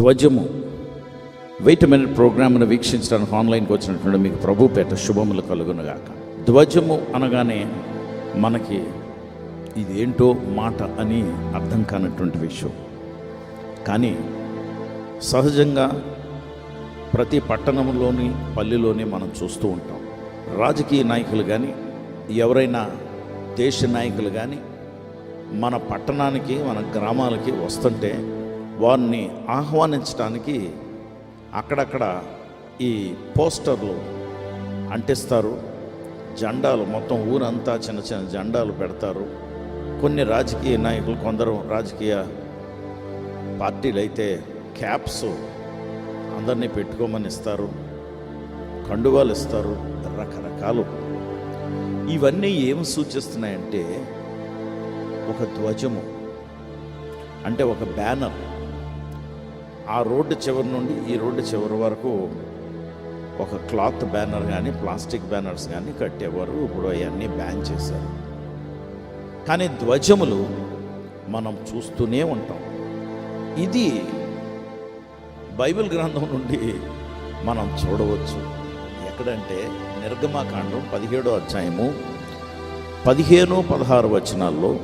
ధ్వజము. Wait minute ప్రోగ్రామ్ను వీక్షించడానికి ఆన్లైన్కి వచ్చినటువంటి మీకు ప్రభు పేట శుభములు కలుగునుగాక. ధ్వజము అనగానే మనకి ఇదేంటో మాట అని అర్థం కానటువంటి విషయం. కానీ సహజంగా ప్రతి పట్టణంలోని పల్లెలోని మనం చూస్తూ ఉంటాం. రాజకీయ నాయకులు కానీ ఎవరైనా దేశ నాయకులు కానీ మన పట్టణానికి మన గ్రామాలకి వస్తుంటే వారిని ఆహ్వానించడానికి అక్కడక్కడ ఈ పోస్టర్లు అంటిస్తారు. జెండాలు మొత్తం ఊరంతా చిన్న చిన్న జెండాలు పెడతారు. కొన్ని రాజకీయ నాయకులు కొందరు రాజకీయ పార్టీలు అయితే క్యాప్స్ అందరినీ పెట్టుకోమని ఇస్తారు. కండువాలు ఇస్తారు. రకరకాలు. ఇవన్నీ ఏమి సూచిస్తున్నాయంటే ఒక ధ్వజము అంటే ఒక బ్యానర్. ఆ రోడ్డు చివరి నుండి ఈ రోడ్డు చివరి వరకు ఒక క్లాత్ బ్యానర్ కానీ ప్లాస్టిక్ బ్యానర్స్ కానీ కట్టేవారు. ఇప్పుడు అవన్నీ బ్యాన్ చేశారు. కానీ ధ్వజములు మనం చూస్తూనే ఉంటాం. ఇది బైబిల్ గ్రంథం నుండి మనం చూడవచ్చు. ఎక్కడంటే నిర్గమాకాండం పదిహేడో అధ్యాయము పదిహేను పదహారు వచనాల్లో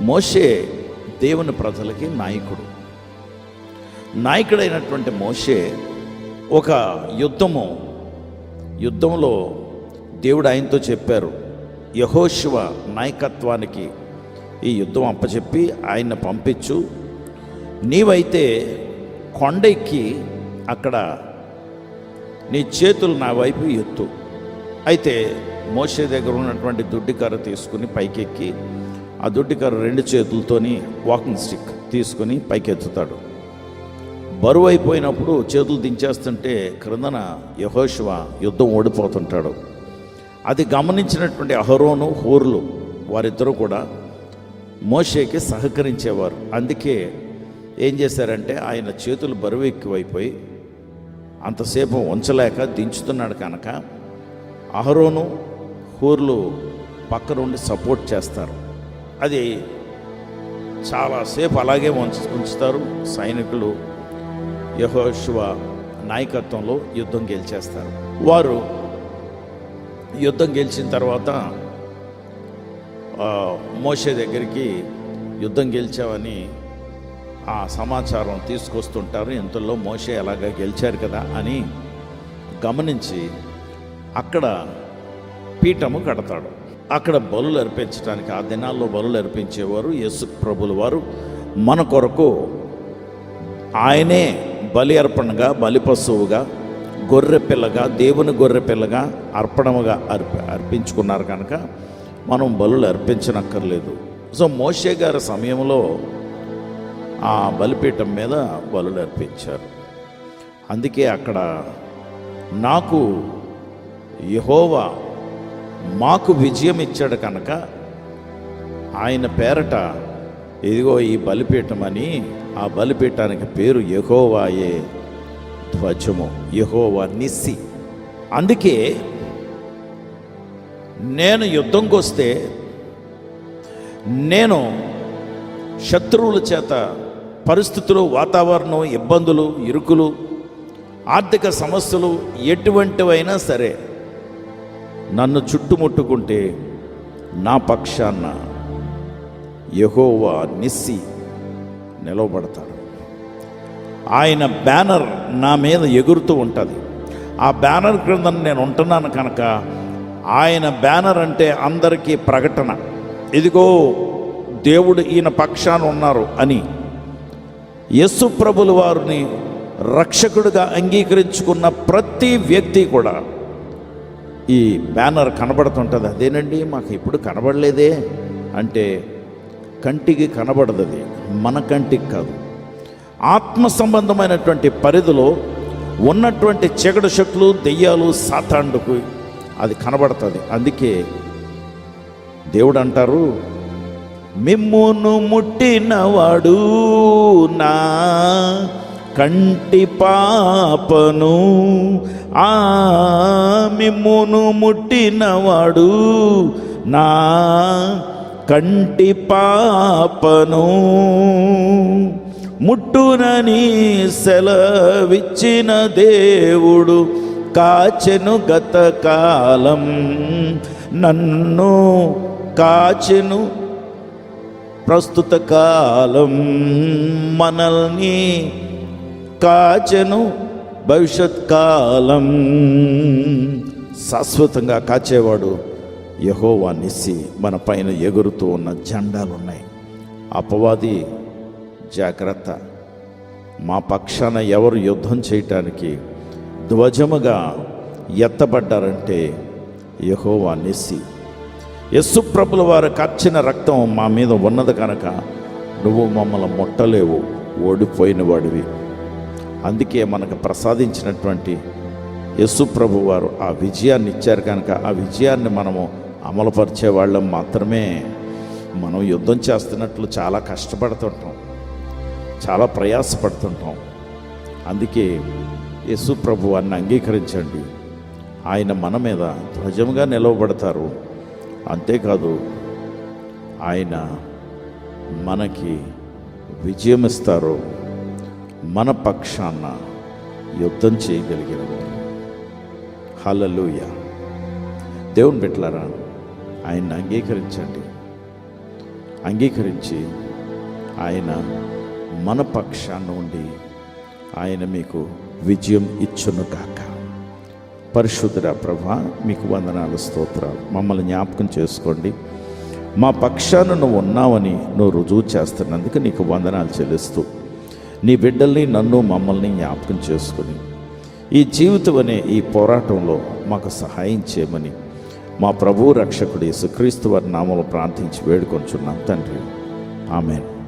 మోషే దేవుని ప్రజలకి నాయకుడు. నాయకుడైనటువంటి మోషే ఒక యుద్ధము యుద్ధంలో దేవుడు ఆయనతో చెప్పారు యహోశివ నాయకత్వానికి ఈ యుద్ధం అప్పచెప్పి ఆయన పంపించు. నీవైతే కొండ ఎక్కి అక్కడ నీ చేతులు నా వైపు ఎత్తు. అయితే మోసే దగ్గర ఉన్నటువంటి దుడ్డికర్ర తీసుకుని పైకెక్కి ఆ దుడ్డికర్ర రెండు చేతులతోని వాకింగ్ స్టిక్ తీసుకుని పైకెత్తుతాడు. బరువు అయిపోయినప్పుడు చేతులు దించేస్తుంటే క్రిందన యహోశివ యుద్ధం ఓడిపోతుంటాడు. అది గమనించినటువంటి అహరోను హోర్లు వారిద్దరూ కూడా మోషేకి సహకరించేవారు. అందుకే ఏం చేశారంటే ఆయన చేతులు బరువు ఎక్కువైపోయి అంతసేపు ఉంచలేక దించుతున్నాడు కనుక అహరోను హూర్లు పక్కనుండి సపోర్ట్ చేస్తారు. అది చాలాసేపు అలాగే ఉంచ ఉంచుతారు సైనికులు. యహోశివ నాయకత్వంలో యుద్ధం గెలిచేస్తారు. వారు యుద్ధం గెలిచిన తర్వాత మోషే దగ్గరికి యుద్ధం గెలిచావని ఆ సమాచారం తీసుకొస్తుంటారు. ఇంతలో మోషే ఎలాగ గెలిచారు కదా అని గమనించి అక్కడ పీఠము కడతాడు. అక్కడ బలులు అర్పించడానికి ఆ దినాల్లో బలులు అర్పించేవారు యేసు ప్రభులు వారు. మన కొరకు ఆయనే బలి అర్పణగా బలి పశువుగా గొర్రె పిల్లగా దేవుని గొర్రె పిల్లగా అర్పణముగా అర్ప అర్పించుకున్నారు కనుక మనం బలులు అర్పించనక్కర్లేదు. సో మోషే గారి సమయంలో ఆ బలిపీఠం మీద బలులు అర్పించారు. అందుకే అక్కడ నాకు యహోవా మాకు విజయం ఇచ్చాడు కనుక ఆయన పేరట ఇదిగో ఈ బలిపీఠం అని ఆ బలిపీఠానికి పేరు యహోవాయే ధ్వజము యహోవా నిస్సి. అందుకే నేను యుద్ధంకి వస్తే నేను శత్రువుల చేత పరిస్థితులు వాతావరణం ఇబ్బందులు ఇరుకులు ఆర్థిక సమస్యలు ఎటువంటివైనా సరే నన్ను చుట్టుముట్టుకుంటే నా పక్షాన యహోవా నిస్సి నిలవబడతాడు. ఆయన బ్యానర్ నా మీద ఎగురుతూ ఉంటుంది. ఆ బ్యానర్ క్రింద నేను ఉంటున్నాను కనుక ఆయన బ్యానర్ అంటే అందరికీ ప్రకటన. ఇదిగో దేవుడు ఈయన పక్షాన ఉన్నారు అని. యస్సు ప్రభుల వారిని రక్షకుడిగా అంగీకరించుకున్న ప్రతి వ్యక్తి కూడా ఈ బ్యానర్ కనబడుతుంటుంది. అదేనండి మాకు ఇప్పుడు కనబడలేదే అంటే కంటికి కనబడదది మన కంటికి కాదు. ఆత్మ సంబంధమైనటువంటి పరిధిలో ఉన్నటువంటి చెగడు శక్తులు దెయ్యాలు సాతాండుకు అది కనబడుతుంది. అందుకే దేవుడు అంటారు మిమ్మును ముట్టినవాడు నా కంటి పాపను ఆ మిమ్మును ముట్టినవాడు నా కంటి పాపను ముట్టునని సెలవిచ్చిన దేవుడు కాచెను గతకాలం నన్ను కాచెను ప్రస్తుత కాలం మనల్ని కాచెను భవిష్యత్ కాలం. శాశ్వతంగా కాచేవాడు యహోవా నిస్సి మన పైన ఎగురుతూ ఉన్న జెండాలు ఉన్నాయి అపవాది జాగ్రత్త. మా పక్షాన ఎవరు యుద్ధం చేయటానికి ధ్వజముగా ఎత్తబడ్డారంటే యహోవా నిస్సి. యస్సు ప్రభుల వారు కచ్చిన రక్తం మా మీద ఉన్నది కనుక నువ్వు మమ్మల్ని ముట్టలేవు ఓడిపోయిన వాడివి. అందుకే మనకు ప్రసాదించినటువంటి యస్సు ప్రభు వారు ఆ విజయాన్ని ఇచ్చారు కనుక ఆ విజయాన్ని మనము అమలుపరిచే వాళ్ళం మాత్రమే మనం యుద్ధం చేస్తున్నట్లు చాలా కష్టపడుతుంటాం. చాలా ప్రయాసపడుతుంటాం. అందుకే యేసు ప్రభు వారిని అంగీకరించండి. ఆయన మన మీద ధ్వజంగా నిలవబడతారు. అంతేకాదు ఆయన మనకి విజయం ఇస్తారు మన పక్షాన యుద్ధం చేయగలిగిన వారు హలలుయ దేవుని బిడ్డలారా ఆయన్ని అంగీకరించండి. అంగీకరించి ఆయన మన పక్షాన ఉండి ఆయన మీకు విజయం ఇచ్చును కాక పరిశుద్ధుడ ప్రభా మీకు వందనాలు స్తోత్రాలు. మమ్మల్ని జ్ఞాపకం చేసుకోండి. మా పక్షాన నువ్వు ఉన్నావని నువ్వు రుజువు చేస్తున్నందుకు నీకు వందనాలు చెల్లిస్తూ నీ బిడ్డల్ని నన్ను మమ్మల్ని జ్ఞాపకం చేసుకుని ఈ జీవితం అనే ఈ పోరాటంలో మాకు సహాయం చేయమని మా ప్రభు రక్షకుడు యేసుక్రీస్తు వారి నామలు ప్రార్థించి వేడుకొంచున్నాం తండ్రి. ఆమెను.